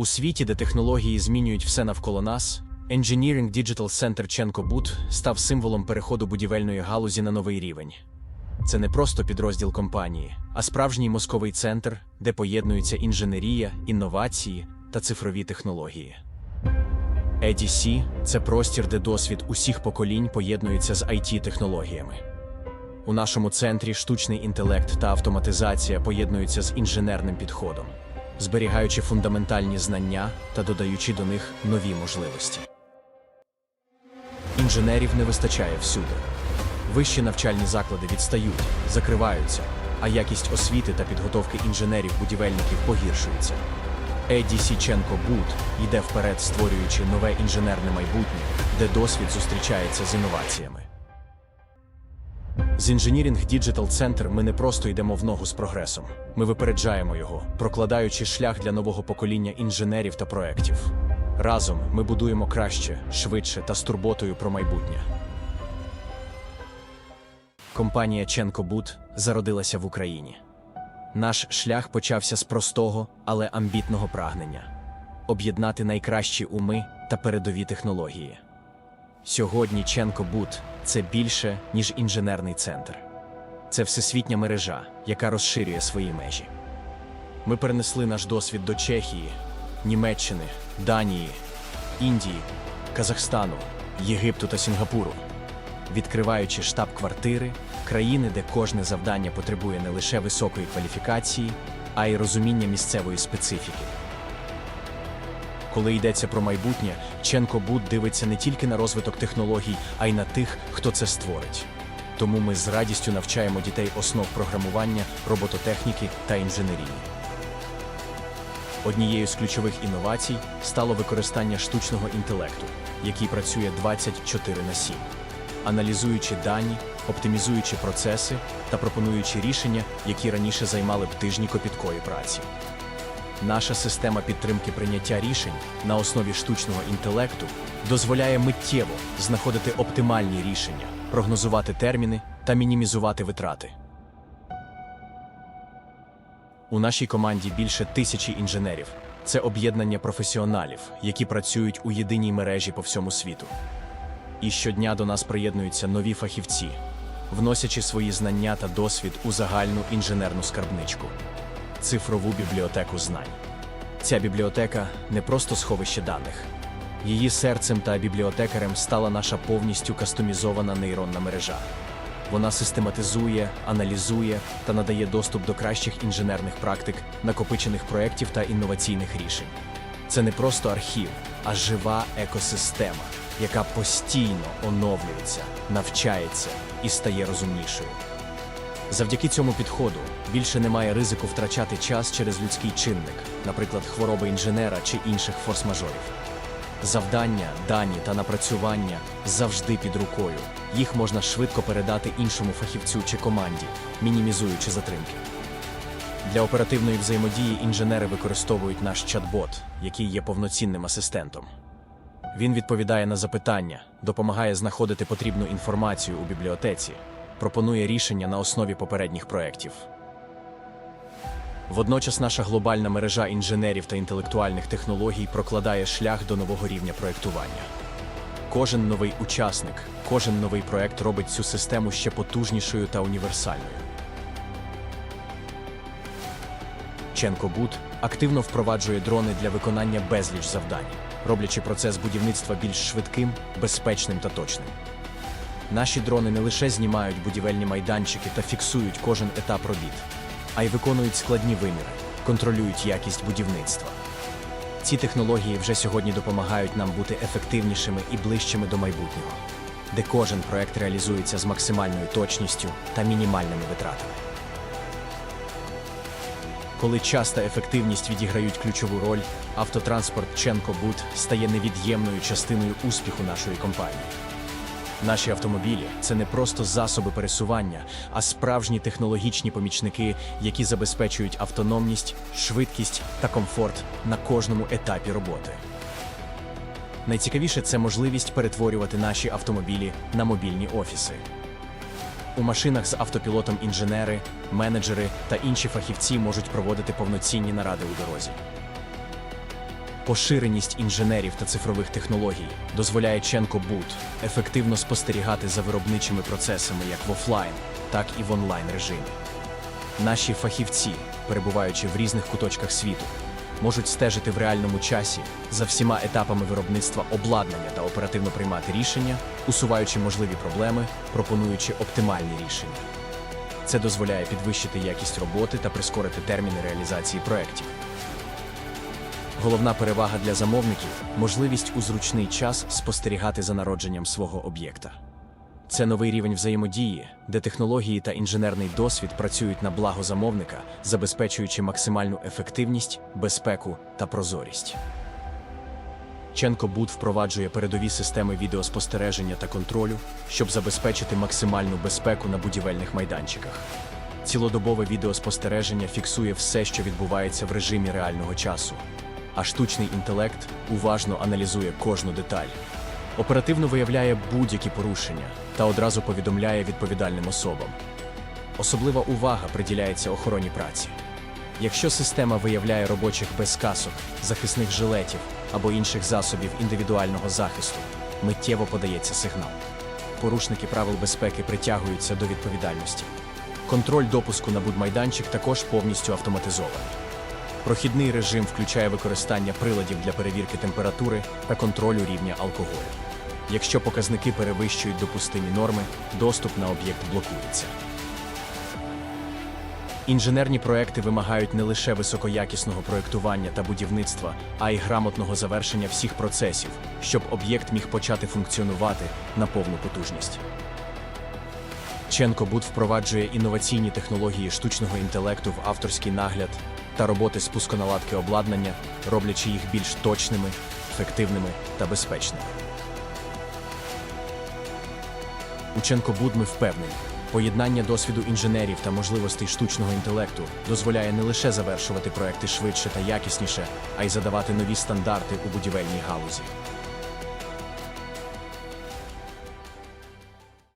У світі, де технології змінюють все навколо нас, Engineering Digital Center Ченко Бут став символом переходу будівельної галузі на новий рівень. Це не просто підрозділ компанії, а справжній мозковий центр, де поєднуються інженерія, інновації та цифрові технології. EDC – це простір, де досвід усіх поколінь поєднується з IT-технологіями. У нашому центрі штучний інтелект та автоматизація поєднуються з інженерним підходом, зберігаючи фундаментальні знання та додаючи до них нові можливості. Інженерів не вистачає всюди. Вищі навчальні заклади відстають, закриваються, а якість освіти та підготовки інженерів-будівельників погіршується. Еді Січенко Бут йде вперед, створюючи нове інженерне майбутнє, де досвід зустрічається з інноваціями. З Engineering Digital Center ми не просто йдемо в ногу з прогресом, ми випереджаємо його, прокладаючи шлях для нового покоління інженерів та проєктів. Разом ми будуємо краще, швидше та з турботою про майбутнє. Компанія Ченко Бут зародилася в Україні. Наш шлях почався з простого, але амбітного прагнення об'єднати найкращі уми та передові технології. Сьогодні Ченко Бут це більше, ніж інженерний центр. Це всесвітня мережа, яка розширює свої межі. Ми перенесли наш досвід до Чехії, Німеччини, Данії, Індії, Казахстану, Єгипту та Сінгапуру, відкриваючи штаб-квартири, країни, де кожне завдання потребує не лише високої кваліфікації, а й розуміння місцевої специфіки. Коли йдеться про майбутнє, Ченко Буд дивиться не тільки на розвиток технологій, а й на тих, хто це створить. Тому ми з радістю навчаємо дітей основ програмування, робототехніки та інженерії. Однією з ключових інновацій стало використання штучного інтелекту, який працює 24 на 7, аналізуючи дані, оптимізуючи процеси та пропонуючи рішення, які раніше займали б тижні копіткої праці. Наша система підтримки прийняття рішень на основі штучного інтелекту дозволяє миттєво знаходити оптимальні рішення, прогнозувати терміни та мінімізувати витрати. У нашій команді більше тисячі інженерів. Це об'єднання професіоналів, які працюють у єдиній мережі по всьому світу. І щодня до нас приєднуються нові фахівці, вносячи свої знання та досвід у загальну інженерну скарбничку цифрову бібліотеку знань. Ця бібліотека не просто сховище даних. Її серцем та бібліотекарем стала наша повністю кастомізована нейронна мережа. Вона систематизує, аналізує та надає доступ до кращих інженерних практик, накопичених проєктів та інноваційних рішень. Це не просто архів, а жива екосистема, яка постійно оновлюється, навчається і стає розумнішою. Завдяки цьому підходу більше немає ризику втрачати час через людський чинник, наприклад, хвороби інженера чи інших форс-мажорів. Завдання, дані та напрацювання завжди під рукою. Їх можна швидко передати іншому фахівцю чи команді, мінімізуючи затримки. Для оперативної взаємодії інженери використовують наш чат-бот, який є повноцінним асистентом. Він відповідає на запитання, допомагає знаходити потрібну інформацію у бібліотеці, пропонує рішення на основі попередніх проєктів. Водночас наша глобальна мережа інженерів та інтелектуальних технологій прокладає шлях до нового рівня проєктування. Кожен новий учасник, кожен новий проєкт робить цю систему ще потужнішою та універсальною. Ченкобут активно впроваджує дрони для виконання безліч завдань, роблячи процес будівництва більш швидким, безпечним та точним. Наші дрони не лише знімають будівельні майданчики та фіксують кожен етап робіт, а й виконують складні виміри, контролюють якість будівництва. Ці технології вже сьогодні допомагають нам бути ефективнішими і ближчими до майбутнього, де кожен проект реалізується з максимальною точністю та мінімальними витратами. Коли час та ефективність відіграють ключову роль, автотранспорт Ченко Бут стає невід'ємною частиною успіху нашої компанії. Наші автомобілі це не просто засоби пересування, а справжні технологічні помічники, які забезпечують автономність, швидкість та комфорт на кожному етапі роботи. Найцікавіше це можливість перетворювати наші автомобілі на мобільні офіси. У машинах з автопілотом інженери, менеджери та інші фахівці можуть проводити повноцінні наради у дорозі. Поширеність інженерів та цифрових технологій дозволяє Ченко Бут ефективно спостерігати за виробничими процесами як в офлайн, так і в онлайн режимі. Наші фахівці, перебуваючи в різних куточках світу, можуть стежити в реальному часі за всіма етапами виробництва обладнання та оперативно приймати рішення, усуваючи можливі проблеми, пропонуючи оптимальні рішення. Це дозволяє підвищити якість роботи та прискорити терміни реалізації проєктів. Головна перевага для замовників можливість у зручний час спостерігати за народженням свого об'єкта. Це новий рівень взаємодії, де технології та інженерний досвід працюють на благо замовника, забезпечуючи максимальну ефективність, безпеку та прозорість. Ченко Буд впроваджує передові системи відеоспостереження та контролю, щоб забезпечити максимальну безпеку на будівельних майданчиках. Цілодобове відеоспостереження фіксує все, що відбувається в режимі реального часу, а штучний інтелект уважно аналізує кожну деталь, оперативно виявляє будь-які порушення та одразу повідомляє відповідальним особам. Особлива увага приділяється охороні праці. Якщо система виявляє робочих без касок, захисних жилетів або інших засобів індивідуального захисту, миттєво подається сигнал. Порушники правил безпеки притягуються до відповідальності. Контроль допуску на будмайданчик також повністю автоматизований. Прохідний режим включає використання приладів для перевірки температури та контролю рівня алкоголю. Якщо показники перевищують допустимі норми, доступ на об'єкт блокується. Інженерні проекти вимагають не лише високоякісного проектування та будівництва, а й грамотного завершення всіх процесів, щоб об'єкт міг почати функціонувати на повну потужність. Ченко Буд впроваджує інноваційні технології штучного інтелекту в авторський нагляд та роботи спусконаладки обладнання, роблячи їх більш точними, ефективними та безпечними. Ученко Будми впевнений, поєднання досвіду інженерів та можливостей штучного інтелекту дозволяє не лише завершувати проекти швидше та якісніше, а й задавати нові стандарти у будівельній галузі.